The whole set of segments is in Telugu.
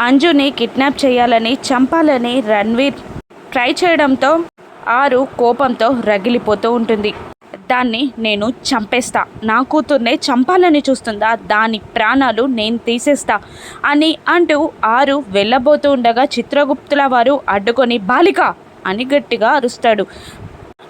అంజుని కిడ్నాప్ చేయాలని చంపాలని రణ్వీర్ ట్రై చేయడంతో ఆరు కోపంతో రగిలిపోతూ ఉంటుంది. దాన్ని నేను చంపేస్తా. నా కూతుర్నే చంపాలని చూస్తుందా? దాని ప్రాణాలు నేను తీసేస్తా అని అంటూ ఆరు వెళ్ళబోతూ ఉండగా చిత్రగుప్తుల వారు అడ్డుకొని బాలిక! అని గట్టిగా అరుస్తాడు.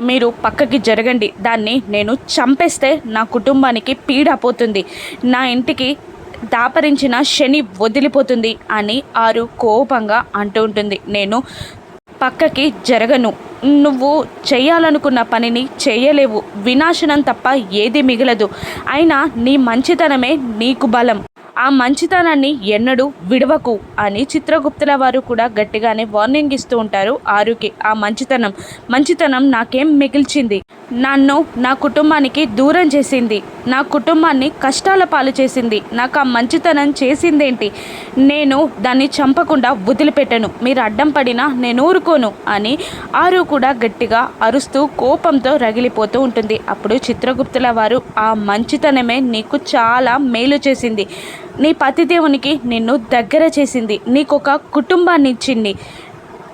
మీరు పక్కకి జరగండి. దాన్ని నేను చంపేస్తే నా కుటుంబానికి పీడ పోతుంది. నా ఇంటికి దాపరించిన శని వదిలిపోతుంది అని ఆరు కోపంగా అంటూ ఉంటుంది. నేను పక్కకి జరగను. నువ్వు చేయాలనుకున్న పనిని చేయలేవు. వినాశనం తప్ప ఏది మిగలదు. అయినా నీ మంచితనమే నీకు బలం. ఆ మంచితనాన్ని ఎన్నడూ విడవకు అని చిత్రగుప్తుల వారు కూడా గట్టిగానే వార్నింగ్ ఇస్తూ ఉంటారు ఆరుకి. ఆ మంచితనం మంచితనం నాకేం మిగిల్చింది? నన్ను నా కుటుంబానికి దూరం చేసింది. నా కుటుంబాన్ని కష్టాల పాలు చేసింది. నాకు ఆ మంచితనం చేసిందేంటి? నేను దాన్ని చంపకుండా వదిలిపెట్టను. మీరు అడ్డం పడినా నేను ఊరుకోను అని ఆరు కూడా గట్టిగా అరుస్తూ కోపంతో రగిలిపోతూ ఉంటుంది. అప్పుడు చిత్రగుప్తుల వారు ఆ మంచితనమే నీకు చాలా మేలు చేసింది. నీ పతిదేవునికి నిన్ను దగ్గర చేసింది. నీకు ఒక కుటుంబాన్ని ఇచ్చింది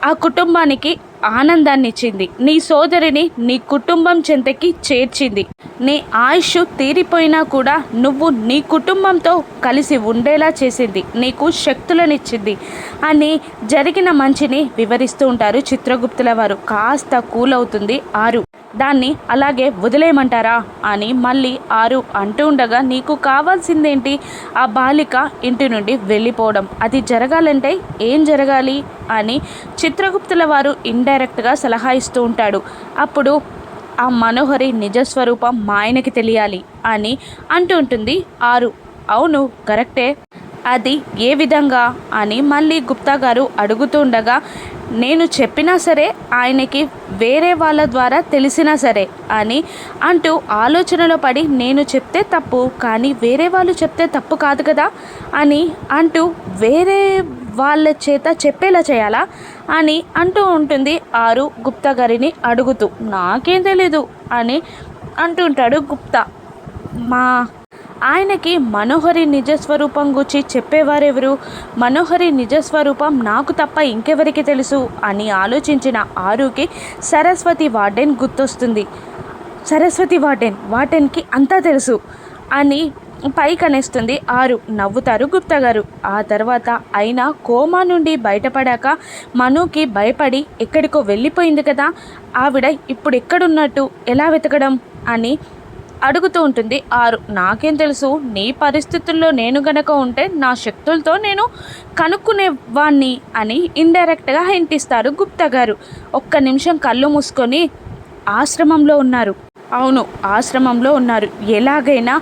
ఆ కుటుంబానికి ఆనందాన్ని ఇచ్చింది నీ సోదరిని నీ కుటుంబం చెంతకి చేర్చింది. నీ ఆయుష్ తీరిపోయినా కూడా నువ్వు నీ కుటుంబంతో కలిసి ఉండేలా చేసింది నీకు శక్తులనిచ్చింది అని జరిగిన మంచిని వివరిస్తూ ఉంటారు చిత్రగుప్తుల వారు. కాస్త కూల్ అవుతుంది ఆరు. దాన్ని అలాగే వదిలేయమంటారా? అని మళ్ళీ ఆరు అంటూ ఉండగా నీకు కావాల్సిందేంటి? ఆ బాలిక ఇంటి నుండి వెళ్ళిపోవడం. అది జరగాలంటే ఏం జరగాలి? అని చిత్రగుప్తుల వారు ఇండైరెక్ట్గా సలహా ఇస్తూ ఉంటాడు. అప్పుడు ఆ మనోహరి నిజస్వరూపం మా ఆయనకి తెలియాలి అని అంటూ ఉంటుంది ఆరు. అవును కరెక్టే. అది ఏ విధంగా అని మళ్ళీ గుప్తా గారు అడుగుతుండగా నేను చెప్పినా సరే ఆయనకి వేరే వాళ్ళ ద్వారా తెలిసినా సరే అని అంటూ ఆలోచనలో పడి నేను చెప్తే తప్పు కానీ వేరే వాళ్ళు చెప్తే తప్పు కాదు కదా అని అంటూ వేరే వాళ్ళ చేత చెప్పేలా చేయాలా అని అంటూ ఉంటుంది ఆరు గుప్తా గారిని అడుగుతూ. నాకేం తెలీదు అని అంటుంటాడు గుప్తా. మా ఆయనకి మనోహరి నిజస్వరూపం గురించి చెప్పేవారెవరు? మనోహరి నిజస్వరూపం నాకు తప్ప ఇంకెవరికి తెలుసు అని ఆలోచించిన ఆరుకి సరస్వతి వార్డెన్ గుర్తొస్తుంది. సరస్వతి వార్డెన్ వార్డెన్కి అంతా తెలుసు అని పైకనేస్తుంది. ఆరు నవ్వుతారు గుప్తా గారు. ఆ తర్వాత అయినా కోమా నుండి బయటపడాక మనుకి భయపడి ఎక్కడికో వెళ్ళిపోయింది కదా ఆవిడ ఇప్పుడు ఎక్కడున్నట్టు ఎలా వెతకడం అని అడుగుతూ ఉంటుంది. ఆరు నాకేం తెలుసు నీ పరిస్థితుల్లో నేను గనక ఉంటే నా శక్తులతో నేను కనుక్కునేవాణ్ణి అని ఇండైరెక్ట్గా హింటిస్తారు గుప్తా గారు. ఒక్క నిమిషం కళ్ళు మూసుకొని ఆశ్రమంలో ఉన్నారు. అవును ఆశ్రమంలో ఉన్నారు. ఎలాగైనా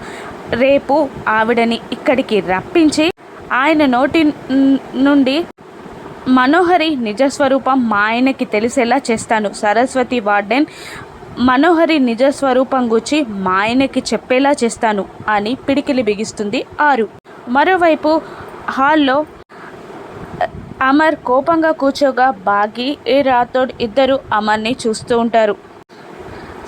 రేపు ఆవిడని ఇక్కడికి రప్పించి ఆయన నోటి నుండి మనోహరి నిజస్వరూపం మా ఆయనకి తెలిసేలా చేస్తాను. సరస్వతి వార్డెన్ మనోహరి నిజస్వరూపం గురించి మా ఆయనకి చెప్పేలా చేస్తాను అని పిడికిలి బిగిస్తుంది ఆరు. మరోవైపు హాల్లో అమర్ కోపంగా కూర్చోగా బాగి ఏ రాథోడ్ ఇద్దరు అమర్ని చూస్తూ ఉంటారు.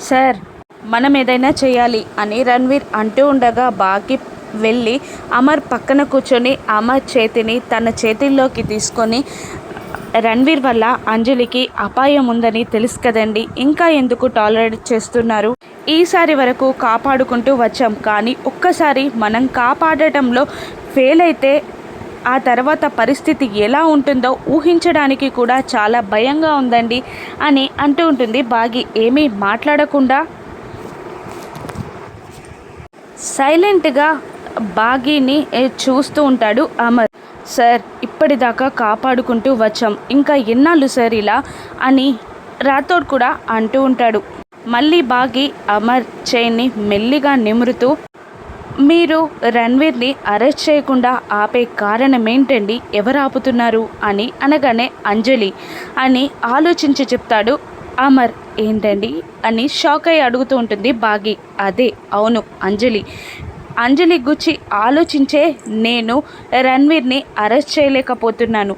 సార్ మనం ఏదైనా చేయాలి అని రణ్వీర్ అంటూ ఉండగా బాగి వెళ్ళి అమర్ పక్కన కూర్చొని అమర్ చేతిని తన చేతిల్లోకి తీసుకొని రణ్వీర్ వల్ల అంజలికి అపాయం ఉందని తెలుసు కదండి ఇంకా ఎందుకు టాలరేట్ చేస్తున్నారు? ఈసారి వరకు కాపాడుకుంటూ వచ్చాం కానీ ఒక్కసారి మనం కాపాడటంలో ఫెయిల్ అయితే ఆ తర్వాత పరిస్థితి ఎలా ఉంటుందో ఊహించడానికి కూడా చాలా భయంగా ఉందండి అని అంటూ ఉంటుంది బాగి ఏమీ మాట్లాడకుండా సైలెంట్గా బాగీని చూస్తూ ఉంటాడు అమర్. సార్ ఇప్పటిదాకా కాపాడుకుంటూ వచ్చాం. ఇంకా ఎన్నాళ్ళు సార్ ఇలా? అని రాథోడ్ కూడా అంటూ ఉంటాడు. మళ్ళీ బాగి అమర్ చైన్ని మెల్లిగా నిమురుతూ మీరు రణ్వీర్ని అరెస్ట్ చేయకుండా ఆపే కారణం ఏంటండి ఎవరు ఆపుతున్నారు? అని అనగానే అంజలి అని ఆలోచించి చెప్తాడు అమర్ ఏంటండి అని షాక్ అయి అడుగుతూ ఉంటుంది బాగి. అదే అవును అంజలి. అంజలి గుచ్చి ఆలోచించే నేను రణ్వీర్ని అరెస్ట్ చేయలేకపోతున్నాను.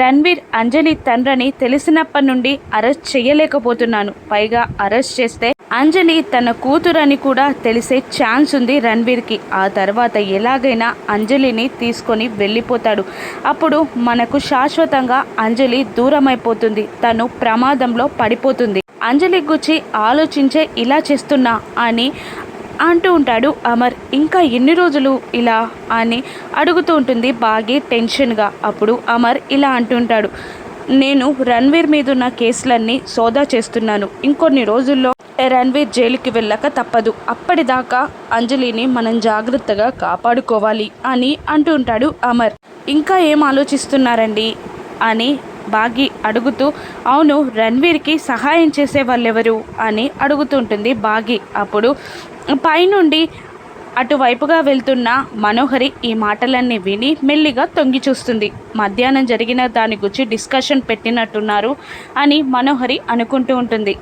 రణ్వీర్ అంజలి తండ్రిని తెలిసినప్పటి నుండి అరెస్ట్ చేయలేకపోతున్నాను. పైగా అరెస్ట్ చేస్తే అంజలి తన కూతురని కూడా తెలిసే ఛాన్స్ ఉంది రణ్వీర్కి. ఆ తర్వాత ఎలాగైనా అంజలిని తీసుకొని వెళ్ళిపోతాడు. అప్పుడు మనకు శాశ్వతంగా అంజలి దూరమైపోతుంది. తను ప్రమాదంలో పడిపోతుంది. అంజలి గుచ్చి ఆలోచించే ఇలా చేస్తున్నా అని అంటూ ఉంటాడు అమర్. ఇంకా ఎన్ని రోజులు ఇలా అని అడుగుతూ ఉంటుంది బాగా టెన్షన్గా. అప్పుడు అమర్ ఇలా అంటుంటాడు నేను రణ్వీర్ మీద ఉన్న కేసులన్నీ సోదా చేస్తున్నాను. ఇంకొన్ని రోజుల్లో రణ్వీర్ జైలుకి వెళ్ళక తప్పదు. అప్పటిదాకా అంజలిని మనం జాగ్రత్తగా కాపాడుకోవాలి అని అంటూ ఉంటాడు అమర్. ఇంకా ఏం ఆలోచిస్తున్నారండి? అని బాగి అడుగుతూ అవును రణ్వీర్కి సహాయం చేసే వాళ్ళెవరు? అని అడుగుతుంటుంది బాగి. అప్పుడు పైనుండి అటువైపుగా వెళ్తున్న మనోహరి ఈ మాటలన్నీ విని మెల్లిగా తొంగి చూస్తుంది. మధ్యాహ్నం జరిగిన దాని గురించి డిస్కషన్ పెట్టినట్టున్నారు అని మనోహరి అనుకుంటూ ఉంటుంది.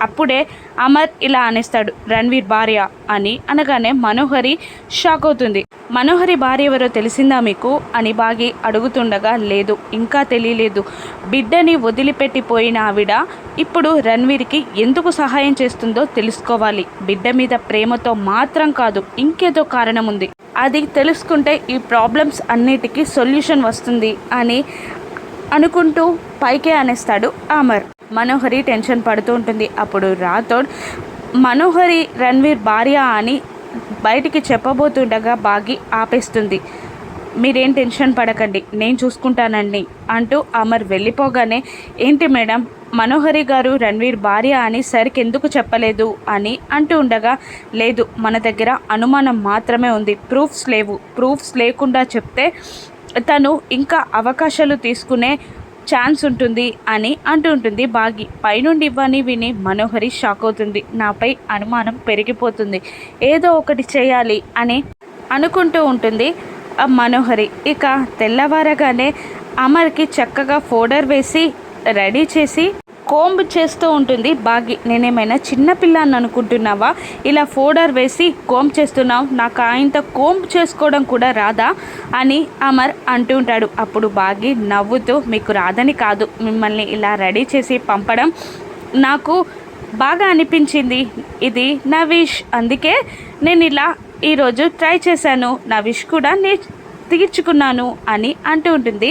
అప్పుడే అమర్ ఇలా అనేస్తాడు రణ్వీర్ భార్య అని అనగానే మనోహరి షాక్ అవుతుంది. మనోహరి భార్య ఎవరో తెలిసిందా మీకు? అని బాగి అడుగుతుండగా లేదు ఇంకా తెలియలేదు. బిడ్డని వదిలిపెట్టిపోయిన ఆవిడ ఇప్పుడు రణ్వీర్కి ఎందుకు సహాయం చేస్తుందో తెలుసుకోవాలి. బిడ్డ మీద ప్రేమతో మాత్రం కాదు ఇంకేదో కారణం ఉంది అది తెలుసుకుంటే ఈ ప్రాబ్లమ్స్ అన్నిటికీ సొల్యూషన్ వస్తుంది అని అనుకుంటూ పైకే అనేస్తాడు అమర్. మనోహరి టెన్షన్ పడుతూ ఉంటుంది. అప్పుడు రాథోడ్ మనోహరి రణ్వీర్ భార్య అని బయటికి చెప్పబోతుండగా బాగి ఆపేస్తుంది. మీరేం టెన్షన్ పడకండి నేను చూసుకుంటానండి అంటూ అమర్ వెళ్ళిపోగానే ఏంటి మేడం మనోహరి గారు రణ్వీర్ భార్య అని సరికెందుకు చెప్పలేదు? అని అంటూ ఉండగా లేదు మన దగ్గర అనుమానం మాత్రమే ఉంది. ప్రూఫ్స్ లేవు. ప్రూఫ్స్ లేకుండా చెప్తే తను ఇంకా అవకాశాలు తీసుకునే ఛాన్స్ ఉంటుంది అని అంటుంటుంది బాగి పైనుండి ఇవ్వని విని మనోహరి షాక్ అవుతుంది. నాపై అనుమానం పెరిగిపోతుంది. ఏదో ఒకటి చేయాలి అని అనుకుంటూ ఉంటుంది ఆ మనోహరి. ఇక తెల్లవారగానే అమర్కి చక్కగా ఫోడర్ వేసి రెడీ చేసి కోంబ్ చేస్తూ ఉంటుంది. బాగి నేనేమైనా చిన్నపిల్లని అనుకుంటున్నావా? ఇలా ఫోడర్ వేసి కోంబ్ చేస్తున్నావు. నాకు ఆయనతో కోంబ్ చేసుకోవడం కూడా రాదా? అని అమర్ అంటుంటాడు అప్పుడు బాగి నవ్వుతూ మీకు రాదని కాదు. మిమ్మల్ని ఇలా రెడీ చేసి పంపడం నాకు బాగా అనిపించింది. ఇది నా విష్ అందుకే నేను ఇలా ఈరోజు ట్రై చేశాను. నా విష్ కూడా నే తీర్చుకున్నాను అని అంటూ ఉంటుంది.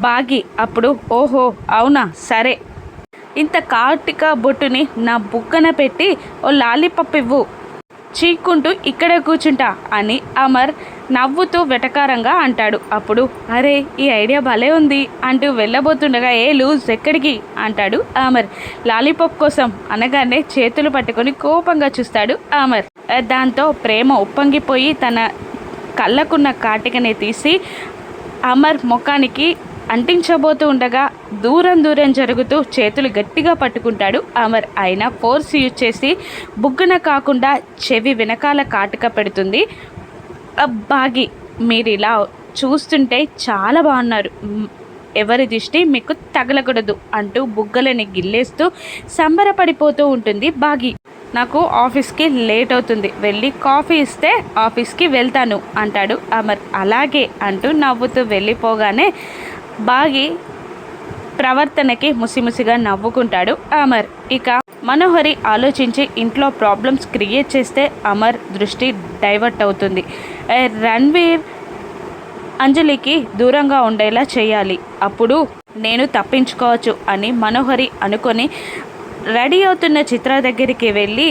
బాగి అప్పుడు ఓహో అవునా? సరే. ఇంత కాటిక బొట్టుని నా బుగ్గన పెట్టి ఓ లాలీపప్ ఇవ్వు. చీక్కుంటూ ఇక్కడే కూర్చుంటా అని అమర్ నవ్వుతూ వెటకారంగా అంటాడు. అప్పుడు అరే ఈ ఐడియా భలే ఉంది. అంటూ వెళ్ళబోతుండగా ఏ లూజ్ ఎక్కడికి? అంటాడు అమర్. లాలీపాప్ కోసం అనగానే చేతులు పట్టుకొని కోపంగా చూస్తాడు అమర్. దాంతో ప్రేమ ఉప్పొంగిపోయి తన కళ్ళకున్న కాటికనే తీసి అమర్ ముఖానికి అంటించబోతూ ఉండగా దూరం దూరం జరుగుతూ చేతులు గట్టిగా పట్టుకుంటాడు అమర్. అయినా ఫోర్స్ యూజ్ చేసి బుగ్గన కాకుండా చెవి వెనకాల కాటుక పెడుతుంది. బాగి మీరు ఇలా చూస్తుంటే చాలా బాగున్నారు. ఎవరి దృష్టి మీకు తగలకూడదు అంటూ బుగ్గలని గిల్లేస్తూ సంబరపడిపోతూ ఉంటుంది బాగి. నాకు ఆఫీస్కి లేట్ అవుతుంది. వెళ్ళి కాఫీ ఇస్తే ఆఫీస్కి వెళ్తాను అంటాడు అమర్. అలాగే అంటూ నవ్వుతూ వెళ్ళిపోగానే బాగి ప్రవర్తనకి ముసిముసిగా నవ్వుకుంటాడు అమర్. ఇక మనోహరి ఆలోచించి ఇంట్లో ప్రాబ్లమ్స్ క్రియేట్ చేస్తే అమర్ దృష్టి డైవర్ట్ అవుతుంది. రణ్వీర్ అంజలికి దూరంగా ఉండేలా చేయాలి. అప్పుడు నేను తప్పించుకోవచ్చు అని మనోహరి అనుకొని రెడీ అవుతున్న చిత్ర దగ్గరికి వెళ్ళి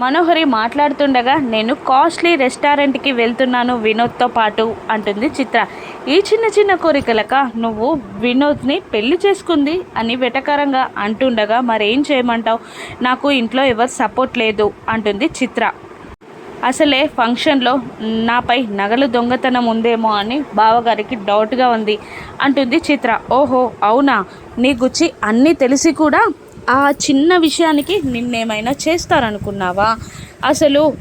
మనోహరి మాట్లాడుతుండగా నేను కాస్ట్లీ రెస్టారెంట్కి వెళ్తున్నాను వినోద్తో పాటు అంటుంది చిత్ర. ఈ చిన్న చిన్న కోరికలక నువ్వు వినోద్ని పెళ్ళి చేసుకుంది? అని వెటకరంగా అంటుండగా మరేం చేయమంటావు? నాకు ఇంట్లో ఎవరు సపోర్ట్ లేదు అంటుంది చిత్ర. అసలే ఫంక్షన్లో నాపై నగలు దొంగతనం ఉందేమో అని బావగారికి డౌట్గా ఉంది అంటుంది చిత్ర. ఓహో అవునా? నీ గుచ్చి అన్నీ తెలిసి కూడా ఆ చిన్న విషయానికి నిన్నేమైనా చేస్తారనుకున్నావా? అసలు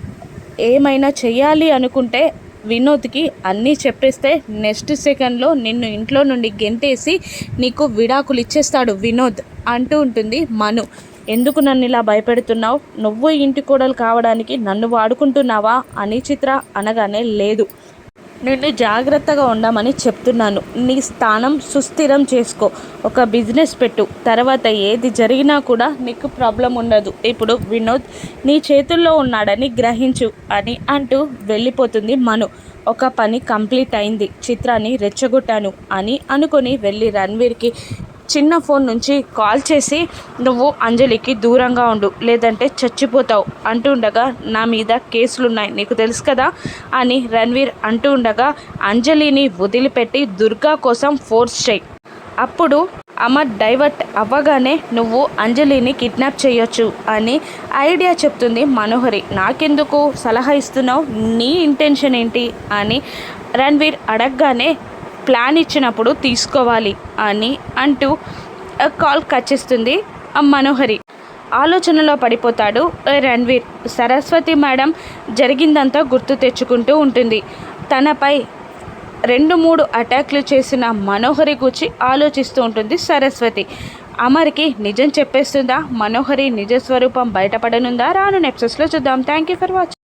ఏమైనా చెయ్యాలి అనుకుంటే వినోద్కి అన్నీ చెప్పేస్తే నెక్స్ట్ సెకండ్లో నిన్ను ఇంట్లో నుండి గెంటేసి నీకు విడాకులు ఇచ్చేస్తాడు వినోద్ అంటూ ఉంటుంది మను. ఎందుకు నన్ను ఇలా భయపెడుతున్నావు? నువ్వు ఇంటి కోడలు కావడానికి నన్ను వాడుకుంటున్నావా? అని చిత్ర అనగానే లేదు. నిన్ను జాగ్రత్తగా ఉండమని చెప్తున్నాను. నీ స్థానం సుస్థిరం చేసుకో. ఒక బిజినెస్ పెట్టు. తర్వాత ఏది జరిగినా కూడా నీకు ప్రాబ్లం ఉండదు. ఇప్పుడు వినోద్ నీ చేతుల్లో ఉన్నాడని గ్రహించు అని అంటూ వెళ్ళిపోతుంది మను. ఒక పని కంప్లీట్ అయింది. చిత్రాన్ని రెచ్చగొట్టాను అని అనుకొని వెళ్ళి రణ్వీర్కి చిన్న ఫోన్ నుంచి కాల్ చేసి నువ్వు అంజలికి దూరంగా ఉండు లేదంటే చచ్చిపోతావు అంటూ ఉండగా నా మీద కేసులున్నాయి నీకు తెలుసు కదా అని రణ్వీర్ అంటూ ఉండగా అంజలిని వదిలిపెట్టి దుర్గా కోసం ఫోర్స్ చేయి. అప్పుడు అమర్ డైవర్ట్ అవ్వగానే నువ్వు అంజలిని కిడ్నాప్ చేయొచ్చు అని ఐడియా చెప్తుంది మనోహరి. నాకెందుకు? సలహా ఇస్తున్నావు? నీ ఇంటెన్షన్ ఏంటి? అని రణ్వీర్ అడగగానే ప్లాన్ ఇచ్చినప్పుడు తీసుకోవాలి అని అంటూ కాల్ కట్ చేస్తుంది ఆ మనోహరి. ఆలోచనలో పడిపోతాడు రణ్వీర్. సరస్వతి మేడం జరిగిందంతా గుర్తు తెచ్చుకుంటూ ఉంటుంది. తనపై రెండు మూడు అటాక్లు చేసిన మనోహరి గురించి ఆలోచిస్తూ ఉంటుంది సరస్వతి. అమర్కి నిజం చెప్పేస్తుందా? మనోహరి నిజ స్వరూపం బయటపడనుందా? రాను నెప్సెస్లో చూద్దాం. Thank you for watching